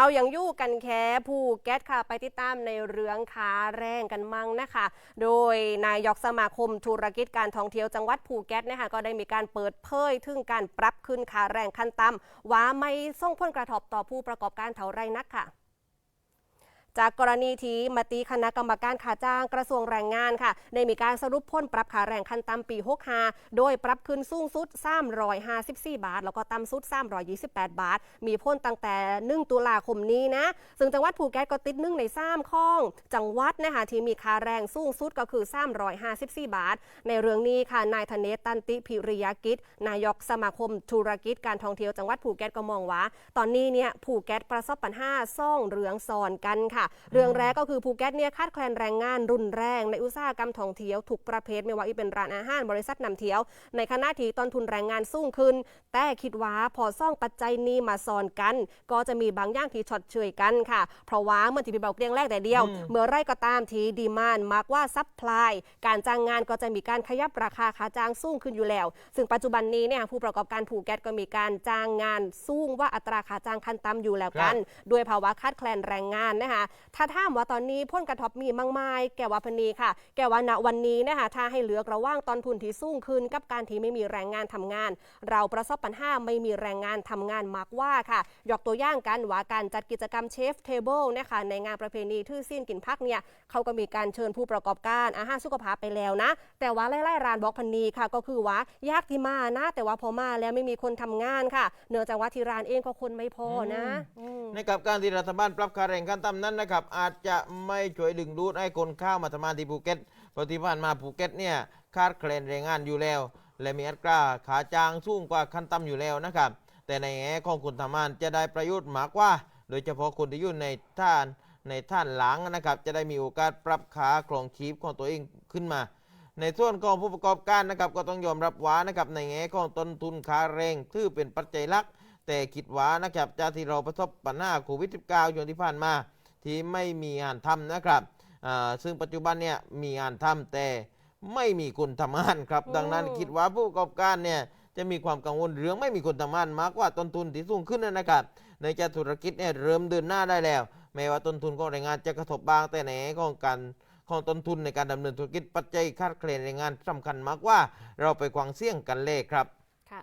เอาอย่างยู่กันแค่ภูเก็ตค่ะไปติดตามในเรื่องค้าแรงกันมั่งนะคะ โดยนายกสมาคมธุรกิจการท่องเที่ยวจังหวัดภูเก็ตนะคะก็ได้มีการเปิดเผยถึงการปรับขึ้นค่าแรงขั้นต่ำว่าไม่ส่งผลกระทบต่อผู้ประกอบการเท่าไรนักค่ะ จากกรณีที่มติคณะกรรมการค่าจ้างกระทรวงแรงงานค่ะได้มีการสรุปพ้นปรับค่าแรงขั้นต่ำปี65โดยปรับขึ้นสูงสุด 354 บาท แล้วก็ต่ำสุด 328 บาท มีพ้นตั้งแต่ 1 ตุลาคมนี้นะ ซึ่งจังหวัดภูเก็ตก็ติดหนึ่งใน3ข้อง จังหวัดนะคะที่มีค่าแรงสูงสุดก็คือ 354 บาท ในเรื่องนี้ค่ะนายธเนศตันติพิริยกิจ นายกสมาคมธุรกิจการท่องเที่ยวจังหวัดภูเก็ตก็มองว่า ตอนนี้เนี่ยภูเก็ตประสบปัญหาซ่องเรืองซอนกันค่ะเรื่องแรกก็คือภูเก็ตเนี่ยคาดแคลนแรงงานรุนแรงในอุตสาหกรรมท่องเที่ยวทุกประเภทไม่ว่าอีเป็นร้านอาหารบริษัทนำเที่ยว ในขณะที่ต้นทุนแรงงานสูงขึ้น แต่คิดว่าพอซ่องปัจจัยนี้มาซ้อนกัน ก็จะมีบางอย่างที่ชดเชยกันค่ะ เพราะว่าเมื่อที่พี่เบาเรียงแรกแต่เดียว เมื่อไรก็ตามที่ดีมานมากกว่าซัพพลายการจ้างงานก็จะมีการขยับราคาค่าจ้างสูงขึ้นอยู่แล้ว ซึ่งปัจจุบันนี้เนี่ยผู้ประกอบการภูเก็ตก็มีการจ้างงานสูงว่าอัตราค่าจ้างขั้นต่ำอยู่แล้วกัน ด้วยภาวะขาดแคลนแรงงานนะคะถ้าถามว่าตอนนี้ผลกระทบมีมั่งไม้แกว่าพนีค่ะ แกว่าณวันนี้นะคะถ้าให้เลือกระหว่างต้นทุนที่สูงขึ้นกับการที่ไม่มีแรงงานทำงาน เราประสบปัญหาไม่มีแรงงานทำงานมากว่าค่ะยกตัวอย่างกันว่าการจัดกิจกรรมเชฟเทเบิลนะคะในงานประเพณีทื่อสิ้นกินพักเนี่ยเขาก็มีการเชิญผู้ประกอบการอาหารสุขภาพไปแล้วนะ แต่ว่าไล่ๆร้านบอกพันนีค่ะ ก็คือว่ายากที่มานะ แต่ว่าพอมาแล้วไม่มีคนทำงานค่ะ เนื่องจากว่าที่ร้านเองก็คนไม่พอนะอืมนะครับการที่รัฐบาลปรับค่าแรงขั้นต่ำนั้นนะครับอาจจะไม่ช่วยดึงดูดให้คนเข้ามาทำงานที่ภูเก็ตเพราะที่ผ่านมาภูเก็ตเนี่ยขาดแคลนแรงงานอยู่แล้ว และมีอัตราขาจ้างสูงกว่าขั้นต่ำอยู่แล้วนะครับแต่ในแง่ของคนทำงานจะได้ประโยชน์มากกว่า โดยเฉพาะคนที่อยู่ในท่านในท่านหลังนะครับ จะได้มีโอกาสปรับขาครองชีพของตัวเองขึ้นมา ในส่วนของผู้ประกอบการนะครับก็ต้องยอมรับว่านะครับในแง่ของต้นทุนค่าแรงถือเป็นปัจจัยหลัก แต่คิดว่านะครับจากที่เราประสบปัญหาโควิด -19 ช่วงที่ผ่านมา ที่ไม่มีงานทำนะครับอ่าซึ่งปัจจุบันเนี่ยมีงานทำแต่ไม่มีคนทำงานครับอืมดังนั้นคิดว่าผู้ประกอบการเนี่ยจะมีความกังวลเรื่องไม่มีคนทำงานมากกว่าต้นทุนที่สูงขึ้นนะครับ ในจากธุรกิจเนี่ยเริ่มเดินหน้าได้แล้ว แม้ว่าต้นทุนของแรงงานจะกระทบบ้างแต่ในแง่ของการของต้นทุนในการดำเนินธุรกิจปัจจัยคาดเคลื่อนแรงงานสำคัญมากกว่า เราไปควางเสี่ยงกันเลยครับค่ะ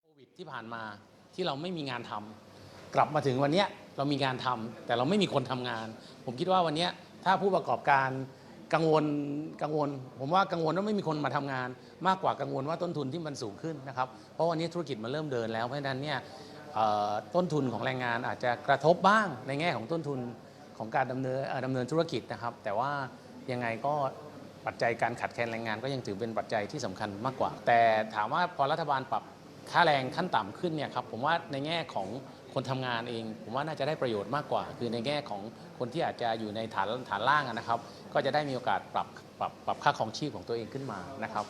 โควิดที่ผ่านมาที่เราไม่มีงานทำ กลับมาถึงวันนี้เรามีงานทำแต่เราไม่มีคนทำงาน ผมคิดว่าวันนี้ถ้าผู้ประกอบการกังวลกังวล ผมว่ากังวลว่าไม่มีคนมาทำงาน มากกว่ากังวลว่าต้นทุนที่มันสูงขึ้นนะครับเพราะวันนี้ธุรกิจมันเริ่มเดินแล้วเพราะฉะนั้นเนี่ยต้นทุนของแรงงานอาจจะกระทบบ้างในแง่ของต้นทุนของการดำเนินดำเนินธุรกิจนะครับ แต่ว่ายังไงก็ปัจจัยการขาดแคลนแรงงานก็ยังถือเป็นปัจจัยที่สำคัญมากกว่า แต่ถามว่าพอรัฐบาลปรับค่าแรงขั้นต่ำขึ้นเนี่ยครับผมว่าในแง่ของ คนทำงานเอง ผมว่าน่าจะได้ประโยชน์มากกว่า คือในแง่ของคนที่อาจจะอยู่ในฐานฐานล่างนะครับ ก็จะได้มีโอกาสปรับปรับปรับค่าของชีพของตัวเองขึ้นมานะครับ